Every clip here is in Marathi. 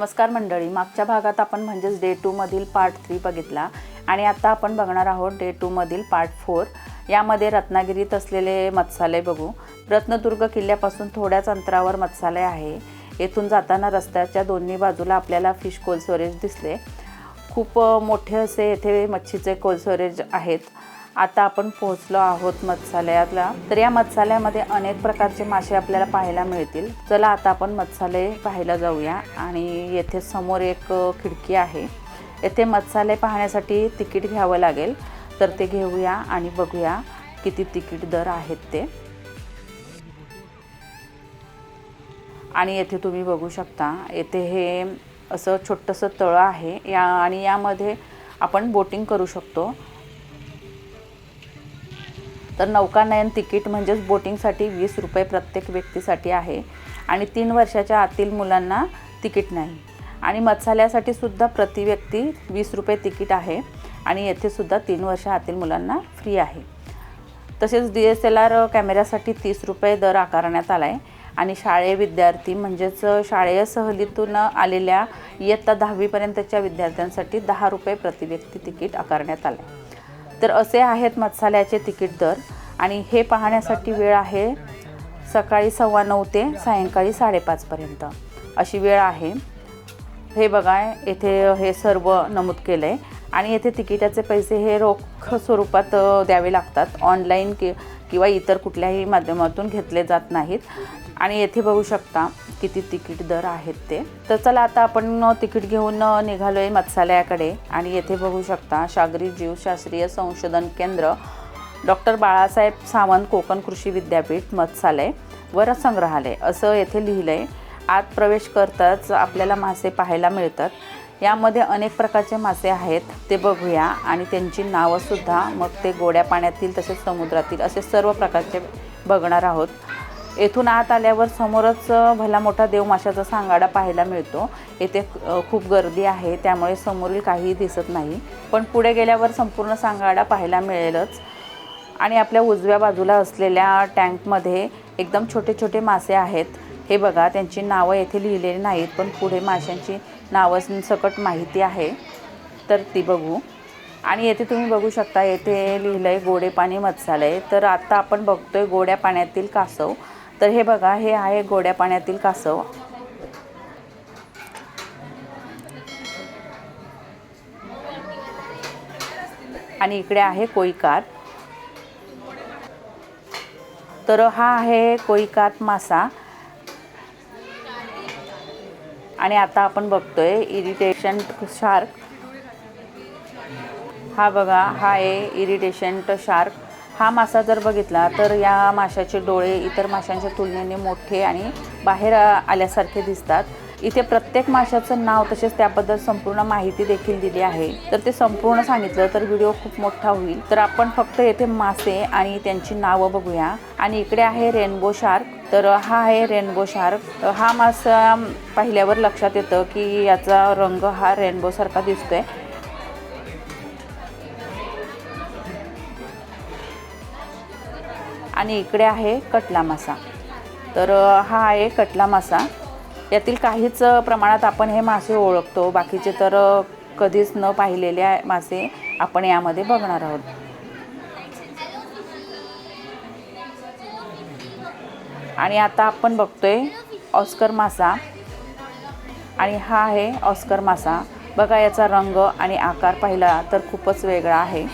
नमस्कार मंडळी. मागच्या भागात आपण म्हणजेच डे टूमधील पार्ट थ्री बघितला आणि आता आपण बघणार आहोत डे टूमधील पार्ट फोर यामध्ये रत्नागिरीत असलेले मत्सालय बघू. रत्नदुर्ग किल्ल्यापासून थोड्याच अंतरावर मत्सालय आहे. येथून जाताना रस्त्याच्या दोन्ही बाजूला आपल्याला फिश कोल्ड स्टोरेज दिसले. खूप मोठे असे येथे मच्छीचे कोल्ड स्टोरेज आहेत. आता आपण पोहोचलो आहोत मत्स्यालयातला तर या मत्स्यालयामध्ये अनेक प्रकारचे मासे आपल्याला पाहायला मिळतील. चला आता आपण मत्स्यालय पाहायला जाऊया. आणि येथे समोर एक खिडकी आहे. येथे मत्स्यालय पाहण्यासाठी तिकीट घ्यावं लागेल. तर ते घेऊया आणि बघूया किती तिकीट दर आहेत ते. आणि येथे तुम्ही बघू शकता. येथे हे असं छोटंसं तळं आहे. या आणि यामध्ये आपण बोटिंग करू शकतो. तर नौकानयन तिकीट म्हणजेच बोटिंगसाठी वीस रुपये प्रत्येक व्यक्तीसाठी आहे. आणि तीन वर्षाच्या आतील मुलांना तिकीट नाही. आणि मत्स्यालयासाठी सुद्धा प्रति व्यक्ती वीस रुपये तिकीट आहे. आणि येथे सुद्धा तीन वर्ष आतील मुलांना फ्री आहे. तसेच डी एस एल आर कॅमेऱ्यासाठी तीस रुपये दर आकारण्यात आला आहे आणि शाळेय विद्यार्थी म्हणजेच शाळेय सहलीतून आलेल्या इयत्ता दहावीपर्यंतच्या विद्यार्थ्यांसाठी दहा रुपये प्रति व्यक्ती तिकीट आकारण्यात आलं आहे तर असे आहेत मत्साल्याचे तिकीट दर आणि हे पाहण्यासाठी वेळ आहे सकाळी सव्वा नऊ ते सायंकाळी साडेपाचपर्यंत अशी वेळ आहे. हे बघा येथे हे सर्व नमूद केलं आहे आणि येथे तिकिटाचे पैसे हे रोख स्वरूपात द्यावे लागतात. ऑनलाईन कि किंवा इतर कुठल्याही माध्यमातून घेतले जात नाहीत. आणि येथे बघू शकता किती तिकीट दर आहेत ते. तर चला आता आपण तिकीट घेऊन निघालो आहे मत्स्यालयाकडे. आणि येथे बघू शकता सागरी जीवशास्त्रीय संशोधन केंद्र डॉक्टर बाळासाहेब सावंत कोकण कृषी विद्यापीठ मत्स्यालय वर संग्रहालय असं येथे लिहिलं आहे आत प्रवेश करताच आपल्याला मासे पाहायला मिळतात. यामध्ये अनेक प्रकारचे मासे आहेत ते बघूया. आणि त्यांची नावंसुद्धा मग ते गोड्या पाण्यातील तसेच समुद्रातील असे सर्व प्रकारचे बघणार आहोत. येथून आत आल्यावर समोरच भला मोठा देवमाशाचा सांगाडा पाहायला मिळतो. येथे खूप गर्दी आहे त्यामुळे समोरील काहीही दिसत नाही. पण पुढे गेल्यावर संपूर्ण सांगाडा पाहायला मिळेलच. आणि आपल्या उजव्या बाजूला असलेल्या टँकमध्ये एकदम छोटे छोटे मासे आहेत. हे बघा त्यांची नावं येथे लिहिलेली नाहीत पण पुढे माशांची नावं सकट माहिती आहे. तर ती बघू. आणि येथे तुम्ही बघू शकता येथे लिहिलं आहे गोडे पाणी मत्स्यालय. तर आत्ता आपण बघतोय गोड्या पाण्यातील कासव. तर हे बघा हे आहे गोड्या पाण्यातील कासव. आणि इकडे आहे कोईकार तर हा आहे कोईकात मासा. आणि आता आपण बघतोय इरिटेशन शार्क. हा बघा हा आहे इरिटेशंट शार्क. हा मासा जर बघितला तर या माशाचे डोळे इतर माशांच्या तुलनेने मोठे आणि बाहेर आल्यासारखे दिसतात. इथे प्रत्येक माशाचं नाव तसेच त्याबद्दल संपूर्ण माहिती देखील दिली आहे. तर ते संपूर्ण सांगितलं तर व्हिडिओ खूप मोठा होईल. तर आपण फक्त येथे मासे आणि त्यांची नावं बघूया. आणि इकडे आहे रेनबो शार्क. तर हा आहे रेनबो शार्क. हा मासा पाहिल्यावर लक्षात येतं की याचा रंग हा रेनबोसारखा दिसतोय. आणि इकडे आहे कटला मासा. तर हा आहे कटला मासा. यातील काहीच प्रमाणात आपण हे मासे ओळखतो. बाकीचे तर कधीच न पाहिलेले मासे आपण यामध्ये बघणार आहोत. आणि आता आपण बघतोय ऑस्कर मासा. आणि हा आहे ऑस्कर मासा. बघा याचा रंग आणि आकार पाहिला तर खूपच वेगळा आहे.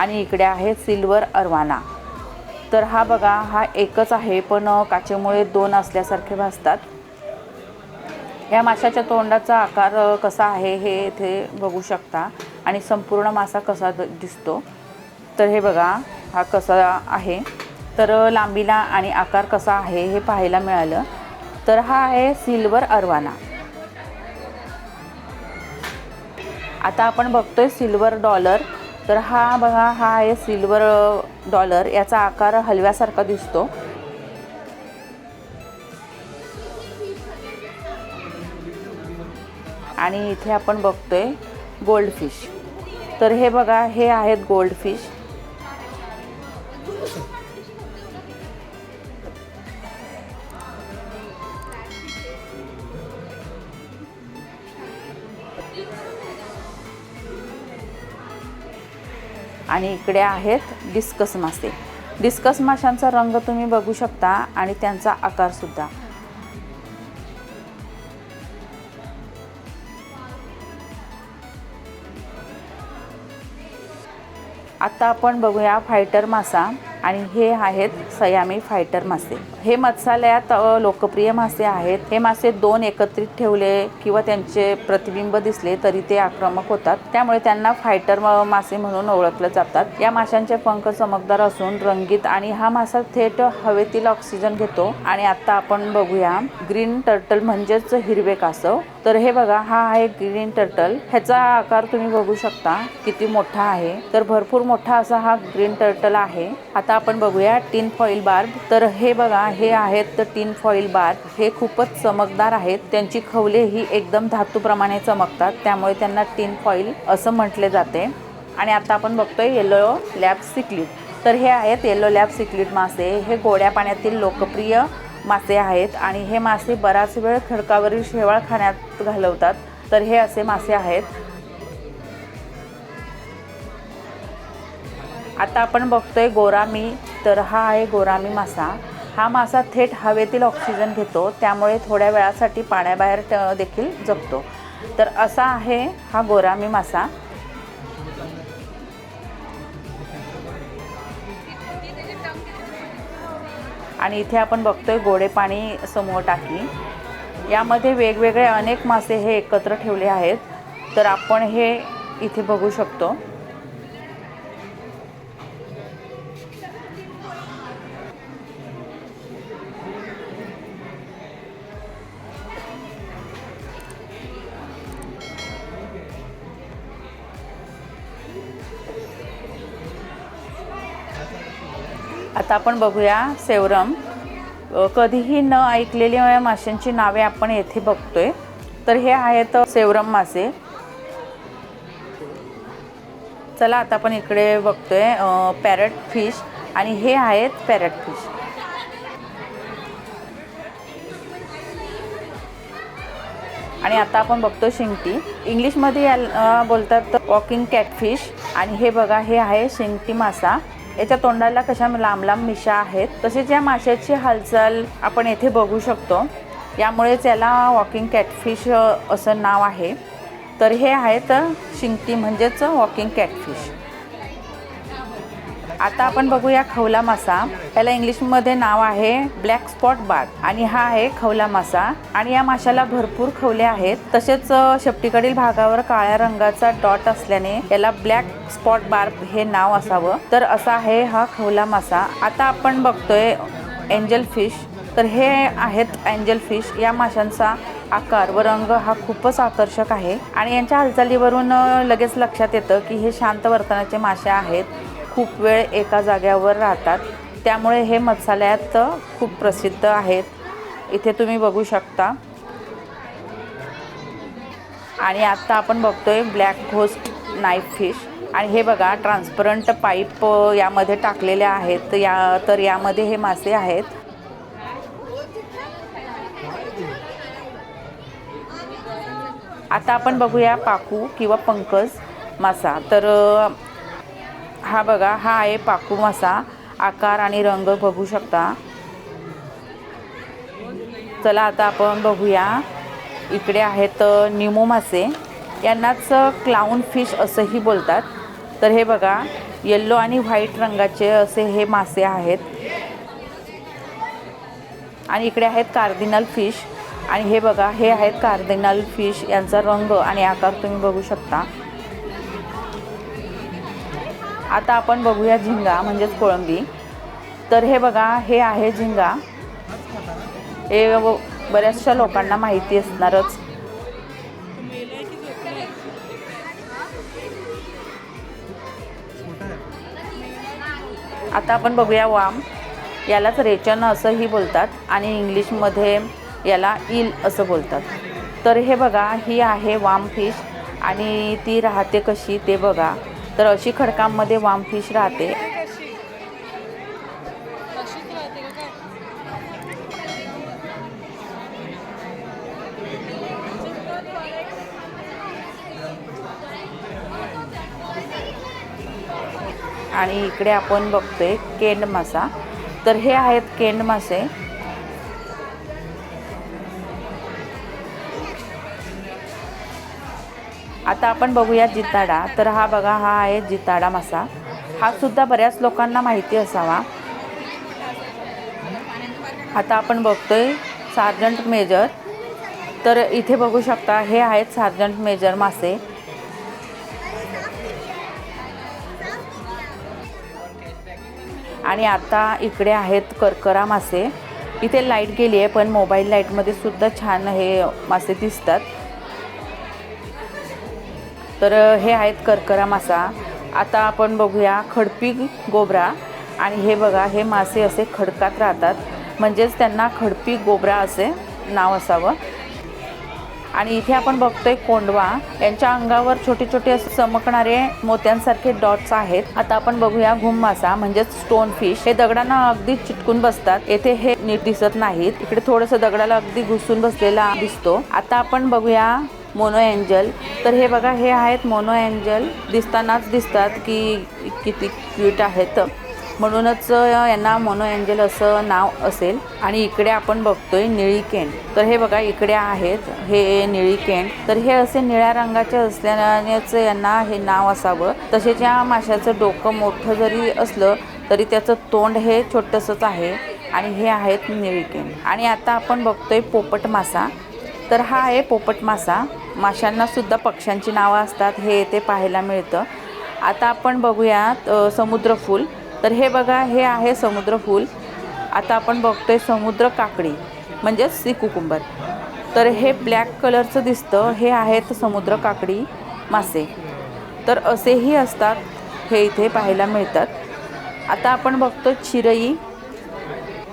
आणि इकडे आहे सिल्वर अरवाना. तर हा बघा हा एकच आहे पण काचेमुळे दोन असल्यासारखे भासतात. या माशाच्या तोंडाचा आकार कसा आहे हे इथे बघू शकता. आणि संपूर्ण मासा कसा दिसतो. तर हे बघा हा कसा आहे. तर लांबीला आणि आकार कसा आहे हे पाहायला मिळालं. तर हा आहे सिल्वर अरवाना. आता आपण बघतोय सिल्वर डॉलर. तर हा बघा हा आहे सिल्वर डॉलर याचा आकार हलव्यासारखा दिसतो. आणि इथे आपण बघतोय गोल्डफिश तर हे बघा हे आहेत गोल्ड फिश आणि इकडे आहेत डिस्कस मासे. डिस्कस माशांचा रंग तुम्ही बघू शकता आणि त्यांचा आकारसुद्धा आता आपण बघूया फायटर मासा. आणि हे आहेत सयामी फायटर मासे. हे मत्स्यालयात लोकप्रिय मासे आहेत. हे मासे दोन एकत्रित ठेवले किंवा त्यांचे प्रतिबिंब दिसले तरी ते आक्रमक होतात. त्यामुळे त्यांना फायटर मासे म्हणून ओळखले जातात. या माशांचे पंख चमकदार असून रंगीत आणि हा मासा थेट हवेतील ऑक्सिजन घेतो. आणि आता आपण बघूया ग्रीन टर्टल म्हणजेच हिरवे कासव. तर हे बघा हा आहे ग्रीन टर्टल. ह्याचा आकार तुम्ही बघू शकता किती मोठा आहे. तर भरपूर मोठा असा हा ग्रीन टर्टल आहे. आता आपण बघूया टिन फॉईल बार्ब तर हे बघा हे आहेत तर टिन फॉईल बार्ब हे खूपच चमकदार आहेत. त्यांची खवले ही एकदम धातूप्रमाणे चमकतात. त्यामुळे त्यांना टिन फॉईल असं म्हटले जाते. आणि आता आपण बघतोय येलो लॅब सिक्लिट तर हे आहेत येलो लॅब सिक्लिट मासे. हे गोड्या पाण्यातील लोकप्रिय मासे आहेत. आणि हे मासे बराच वेळ खडकावरील शेवाळ खाण्यात घालवतात. तर हे असे मासे आहेत. आता आपण बघतोय गोरामी तर हा आहे गोरामी मासा. हा मासा थेट हवेतील ऑक्सिजन घेतो त्यामुळे थोड्या वेळासाठी पाण्याबाहेर देखील जगतो तर असा आहे हा गोरामी मासा. आणि इथे आपण बघतोय गोडे पाणी समूह टाकी. यामध्ये वेगवेगळे अनेक मासे हे एकत्र ठेवले आहेत. तर आपण हे इथे बघू शकतो. आता आपण बघूया सेवरम. कधीही न ऐकलेली माशांची नावे आपण येथे बघतोय. तर हे आहेत सेवरम मासे. चला आता आपण इकडे बघतोय पॅरट फिश आणि हे आहेत पॅरट फिश. आणि आता आपण बघतो शिंगटी. इंग्लिशमध्ये या बोलतात वॉकिंग कॅटफिश आणि हे बघा हे आहे शिंगटी मासा. याच्या तोंडाला कशा लांब लांब मिशा आहेत तसेच या माशाची हालचाल आपण येथे बघू शकतो. यामुळेच याला वॉकिंग कॅटफिश असं नाव आहे. तर हे आहेत शिंगटी म्हणजेच वॉकिंग कॅटफिश आता आपण बघूया खवला मासा. याला इंग्लिशमध्ये नाव आहे ब्लॅक स्पॉट बार. आणि हा आहे खवला मासा. आणि या माशाला भरपूर खवले आहेत. तसेच शेपटीकडील भागावर काळ्या रंगाचा डॉट असल्याने याला ब्लॅक स्पॉट बार्ब हे नाव असावं. तर असा आहे हा खवला मासा. आता आपण बघतोय एंजल फिश. तर हे आहेत एंजल फिश. या माशांचा आकार व रंग हा खूपच आकर्षक आहे. आणि यांच्या हालचालीवरून लगेच लक्षात येतं की हे शांत वर्तनाचे मासे आहेत. खूप वेळ एका जाग्यावर राहतात. त्यामुळे हे मत्स्यालयात खूप प्रसिद्ध आहेत. इथे तुम्ही बघू शकता. आणि आत्ता आपण बघतोय ब्लॅक घोस्ट नाईफ फिश. आणि हे बघा ट्रान्सपरंट पाईप यामध्ये टाकलेले आहेत. या तर यामध्ये हे मासे आहेत. आता आपण बघूया पाकू किंवा पंकज मासा. तर हा बघा हा आहे पाकू मासा. आकार आणि रंग बघू शकता. चला आता आपण बघूया. इकडे आहेत निमो मासे. यांनाच क्लाउन फिश असंही बोलतात. तर हे बघा येल्लो आणि व्हाईट रंगाचे असे हे मासे आहेत. आणि इकडे आहेत कार्दिनल फिश आणि हे बघा हे आहेत कार्दिनल फिश यांचा रंग आणि आकार तुम्ही बघू शकता. आता आपण बघूया झिंगा म्हणजेच कोळंबी. तर हे बघा हे आहे झिंगा. हे बऱ्याचशा लोकांना माहिती असणारच. आता आपण बघूया वाम. यालाच रेचन असंही बोलतात आणि इंग्लिशमध्ये याला इल असं बोलतात. तर हे बघा ही आहे वाम फिश आणि ती राहते कशी ते बघा. तर अशी खडकांमध्ये वाम फिश राहते. आणि इकडे आपण बघतोय केंड मासा. तर हे आहेत केंड मासे. आता आपण बघूया जिताडा. तर हा बघा हा आहे जिताडा मासा. हा सुद्धा बऱ्याच लोकांना माहिती असावा. आता आपण बघतोय सार्जंट मेजर. तर इथे बघू शकता हे आहेत सार्जंट मेजर मासे. आणि आता इकडे आहेत करकरा मासे. इथे लाइट गेली आहे पण मोबाईल लाईटमध्ये सुद्धा छान हे मासे दिसतात. तर हे आहेत करकरा मासा. आता आपण बघूया खडपी गोबरा. आणि हे बघा हे मासे असे खडकात राहतात. म्हणजेच त्यांना खडपी गोबरा असे नाव असावं. आणि इथे आपण बघतोय कोंडवा. यांच्या अंगावर छोटे छोटे असे चमकणारे मोत्यांसारखे डॉट्स आहेत. आता आपण बघूया घुम मासा म्हणजेच स्टोन फिश हे दगडांना अगदी चिटकून बसतात. येथे हे नीट दिसत नाहीत. इकडे थोडस दगडाला अगदी घुसून बसलेला दिसतो. आता आपण बघूया मोनो एंजल. तर हे बघा हे आहेत मोनो एंजल. दिसतानाच दिसतात की किती क्यूट आहेत. म्हणूनच यांना मोनो एंजल असं नाव असेल. आणि इकडे आपण बघतोय निळी केंड तर हे बघा इकडे आहेत. हे निळी केंड तर हे असे निळ्या रंगाचे असल्यानेच यांना हे नाव असावं. तसेच या माशाचं डोकं मोठं जरी असलं तरी त्याचं तोंड हे छोटंसंच आहे. आणि हे आहेत निळी केंड आणि आता आपण बघतोय पोपट मासा. तर हा आहे पोपट मासा. माशांनासुद्धा पक्ष्यांची नावं असतात हे येथे पाहायला मिळतं. आता आपण बघूयात समुद्रफूल तर हे बघा हे आहे समुद्रफूल आता आपण बघतोय समुद्र काकडी म्हणजेच सी कुकुंबर तर हे ब्लॅक कलरचं दिसतं. हे आहेत समुद्र काकडी मासे. तर असेही असतात हे इथे पाहायला मिळतात. आता आपण बघतो चिरई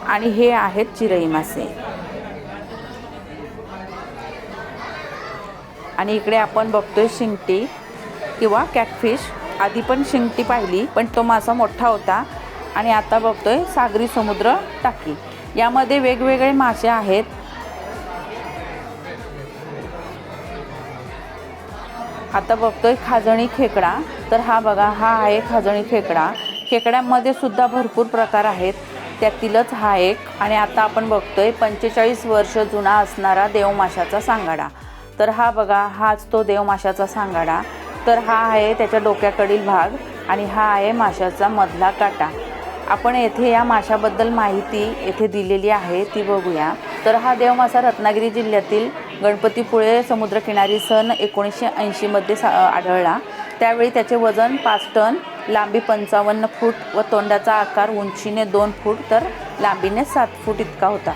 आणि हे आहेत चिरई मासे. आणि इकडे आपण बघतोय शिंगटी किंवा कॅटफिश आधी पण शिंगटी पाहिली पण तो मासा मोठा होता. आणि आता बघतोय सागरी समुद्र टाकी. यामध्ये वेगवेगळे मासे आहेत. आता बघतोय खाजणी खेकडा. तर हा बघा हा आहे खाजणी खेकडा. खेकड्यांमध्ये सुद्धा भरपूर प्रकार आहेत. त्यातीलच हा एक. आणि आता आपण बघतोय पंचेचाळीस वर्ष जुना असणारा देवमाशाचा सांगाडा. तर हा बघा हाच तो देवमाशाचा सांगाडा. तर हा आहे त्याच्या डोक्याकडील भाग आणि हा आहे माशाचा मधला काटा. आपण येथे या माशाबद्दल माहिती येथे दिलेली आहे ती बघूया. तर हा देवमासा रत्नागिरी जिल्ह्यातील गणपतीपुळे समुद्रकिनारी सन एकोणीसशे ऐंशीमध्ये सा आढळला. त्यावेळी त्याचे वजन पाच टन लांबी पंचावन्न फूट व तोंडाचा आकार उंचीने दोन फूट तर लांबीने सात फूट इतका होता.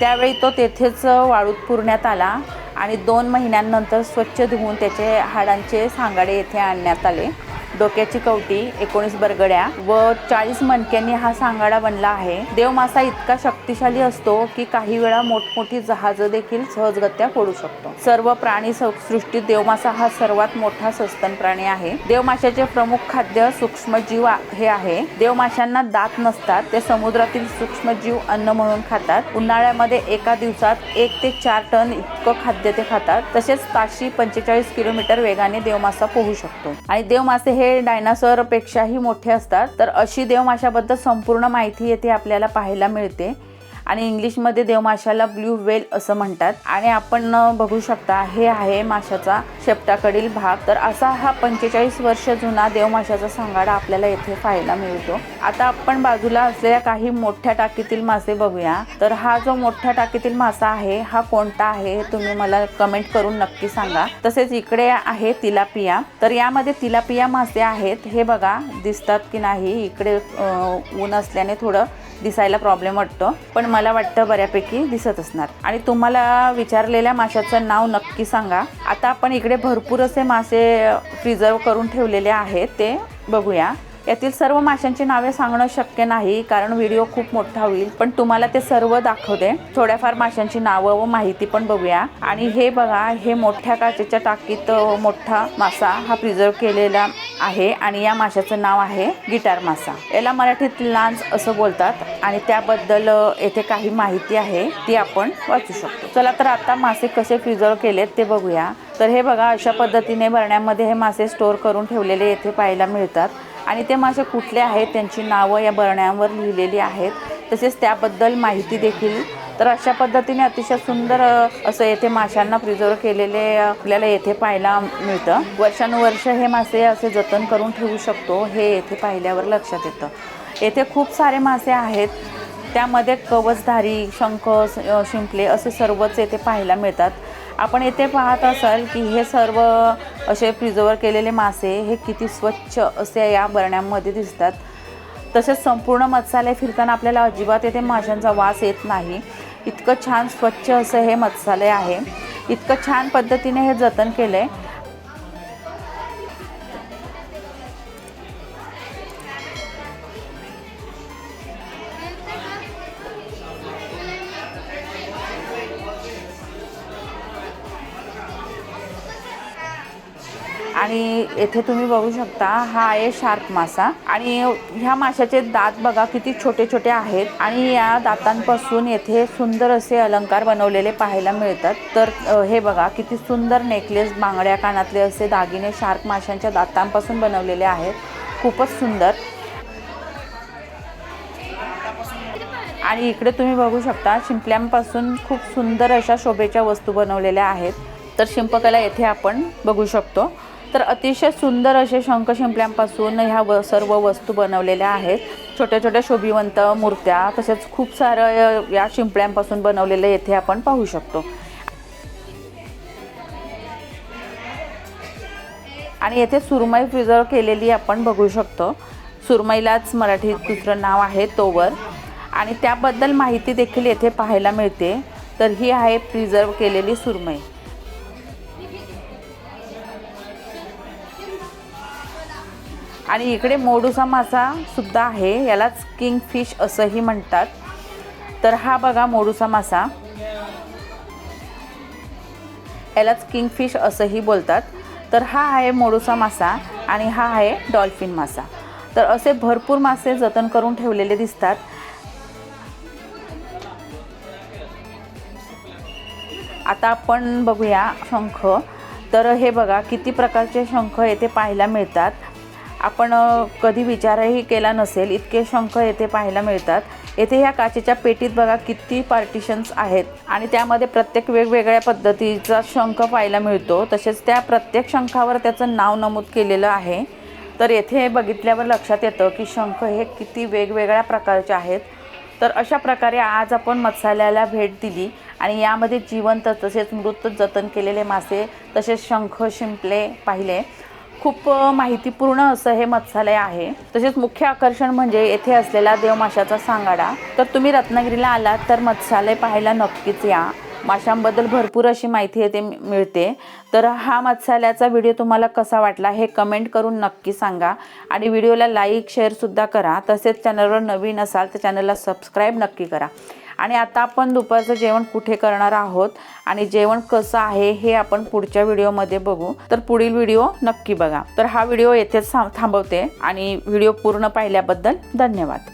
त्यावेळी तो तेथेच वाळूत पुरण्यात आला. आणि दोन महिन्यांनंतर स्वच्छ धुवून त्याचे हाडांचे सांगाडे येथे आणण्यात आले. डोक्याची कवटी एकोणीस बरगड्या व चाळीस मणक्यांनी हा सांगाडा बनला आहे. देवमासा इतका शक्तिशाली असतो की काही वेळा मोठमोठी जहाज देखील सहजगत्या फोडू शकतो. सर्व प्राणी सृष्टीत देवमासा हा सर्वात मोठा सस्तन प्राणी आहे. देवमाशाचे प्रमुख खाद्य सूक्ष्मजीव हे आहे. देवमाशांना दात नसतात ते समुद्रातील सूक्ष्मजीव अन्न म्हणून खातात. उन्हाळ्यामध्ये एका दिवसात एक ते चार टन इतकं खाद्य ते खातात. तसेच ताशी पंचेचाळीस किलोमीटर वेगाने देवमासा पोहू शकतो. आणि देवमासे हे डायनासोर पेक्षाही मोठे असतात. तर अशी देवमाशाबद्दल संपूर्ण माहिती येथे आपल्याला पाहायला मिळते. आणि इंग्लिशमध्ये देवमाशाला ब्ल्यू वेल असं म्हणतात. आणि आपण बघू शकता हे आहे माशाचा शेपटाकडील भाग. तर असा हा पंचेचाळीस वर्ष जुना देवमाशाचा सांगाडा आपल्याला येथे पाहायला मिळतो. आता आपण बाजूला असलेल्या काही मोठ्या टाकीतील मासे बघूया. तर हा जो मोठ्या टाकीतील मासा आहे हा कोणता आहे हे तुम्ही मला कमेंट करून नक्की सांगा. तसेच इकडे आहे तिलापिया. तर यामध्ये तिलापिया मासे आहेत. हे बघा दिसतात की नाही? इकडे ऊन असल्याने थोडं दिसायला प्रॉब्लेम वाटतो पण मला वाटतं बऱ्यापैकी दिसत असणार. आणि तुम्हाला विचारलेल्या माशाचं नाव नक्की सांगा. आता आपण इकडे भरपूर असे मासे प्रिझर्व करून ठेवलेले आहेत ते बघूया. यातील सर्व माशांची नावे सांगणं शक्य नाही कारण व्हिडिओ खूप मोठा होईल. पण तुम्हाला ते सर्व दाखवते. थोड्याफार माशांची नावं व माहिती पण बघूया. आणि हे बघा हे मोठ्या काचेच्या टाकीत मोठा मासा हा प्रिझर्व केलेला आहे. आणि या माशाचं नाव आहे गिटार मासा. याला मराठीत लांज असं बोलतात. आणि त्याबद्दल येथे काही माहिती आहे ती आपण वाचू शकतो. चला तर आता मासे कसे प्रिझर्व केलेत ते बघूया. तर हे बघा अशा पद्धतीने भरण्यामध्ये हे मासे स्टोअर करून ठेवलेले येथे पाहायला मिळतात. आणि ते मासे कुठले आहेत त्यांची नावं या बरण्यांवर लिहिलेली आहेत. तसेच त्याबद्दल माहिती देखील. तर अशा पद्धतीने अतिशय सुंदर असं येथे माशांना प्रिझर्व केलेले आपल्याला येथे पाहायला मिळतं. वर्षानुवर्ष हे मासे असे जतन करून ठेवू शकतो हे येथे पाहिल्यावर लक्षात येतं. येथे खूप सारे मासे आहेत. त्यामध्ये कवचधारी शंख शिंपले असे सर्वच येथे पाहायला मिळतात. आपण येथे पाहत असाल की हे सर्व असे प्रिझर्व केलेले मासे हे किती स्वच्छ असे या बरण्यांमध्ये दिसतात. तसेच संपूर्ण मत्स्यालय फिरताना आपल्याला अजिबात येथे माशांचा वास येत नाही. इतकं छान स्वच्छ असं हे मत्स्यालय आहे. इतकं छान पद्धतीने हे जतन केलं आहे आणि येथे तुम्ही बघू शकता हा आहे शार्क मासा. आणि ह्या माशाचे दात बघा किती छोटे छोटे आहेत. आणि या दातांपासून येथे सुंदर असे अलंकार बनवलेले पाहायला मिळतात. तर हे बघा किती सुंदर नेकलेस बांगड्या कानातले असे दागिने शार्क माशांच्या दातांपासून बनवलेले आहेत. खूपच सुंदर. आणि इकडे तुम्ही बघू शकता शिंपल्यांपासून खूप सुंदर अशा शोभेच्या वस्तू बनवलेल्या आहेत. तर शिंपकला येथे आपण बघू शकतो. तर अतिशय सुंदर असे शंख शिंपल्यांपासून ह्या व सर्व वस्तू बनवलेल्या आहेत. छोट्या छोट्या शोभिवंत मूर्त्या तसेच खूप सारं या शिंपल्यांपासून बनवलेलं येथे आपण पाहू शकतो. आणि येथे सुरमई प्रिझर्व केलेली आपण बघू शकतो. सुरमईलाच मराठीत दुसरं नाव आहे तोवर. आणि त्याबद्दल माहिती देखील येथे पाहायला मिळते. तर ही आहे प्रिझर्व केलेली सुरमई. आणि इकडे मोडूसा मासा सुद्धा आहे. यालाच किंग फिश असंही म्हणतात. तर हा बघा मोडूसा मासा. यालाच किंगफिश असंही बोलतात. तर हा आहे मोडूसा मासा आणि हा आहे डॉल्फिन मासा. तर असे भरपूर मासे जतन करून ठेवलेले दिसतात. आता आपण बघूया शंख. तर हे बघा किती प्रकारचे शंख येथे पाहायला मिळतात. आपण कधी विचारही केला नसेल इतके शंख येथे पाहायला मिळतात. येथे ह्या काचेच्या पेटीत बघा किती पार्टिशन्स आहेत. आणि त्यामध्ये प्रत्येक वेगवेगळ्या पद्धतीचा शंख पाहायला मिळतो. तसेच त्या प्रत्येक शंखावर त्याचं नाव नमूद केलेलं आहे. तर येथे बघितल्यावर लक्षात येतं की शंख हे किती वेगवेगळ्या प्रकारचे आहेत. तर अशा प्रकारे आज आपण मत्स्यालयाला भेट दिली आणि यामध्ये जिवंत तसेच मृत जतन केलेले मासे तसेच शंख शिंपले पाहिले. खूप माहितीपूर्ण असं हे मत्स्यालय आहे. तसेच मुख्य आकर्षण म्हणजे येथे असलेला देवमाशाचा सांगाडा. तर तुम्ही रत्नागिरीला आलात तर मत्स्यालय पाहायला नक्कीच या. माशांबद्दल भरपूर अशी माहिती येथे मिळते. तर हा मत्स्यालयाचा व्हिडिओ तुम्हाला कसा वाटला हे कमेंट करून नक्की सांगा. आणि व्हिडिओला लाईक शेअरसुद्धा करा. तसेच चॅनलवर नवीन असाल तर चॅनलला सबस्क्राईब नक्की करा. आणि आता आपण दुपारचं जेवण कुठे करणार आहोत आणि जेवण कसं आहे हे आपण पुढच्या व्हिडिओमध्ये बघू. तर पुढील व्हिडिओ नक्की बघा. तर हा व्हिडिओ येथेच थांबवते आणि व्हिडिओ पूर्ण पाहिल्याबद्दल धन्यवाद.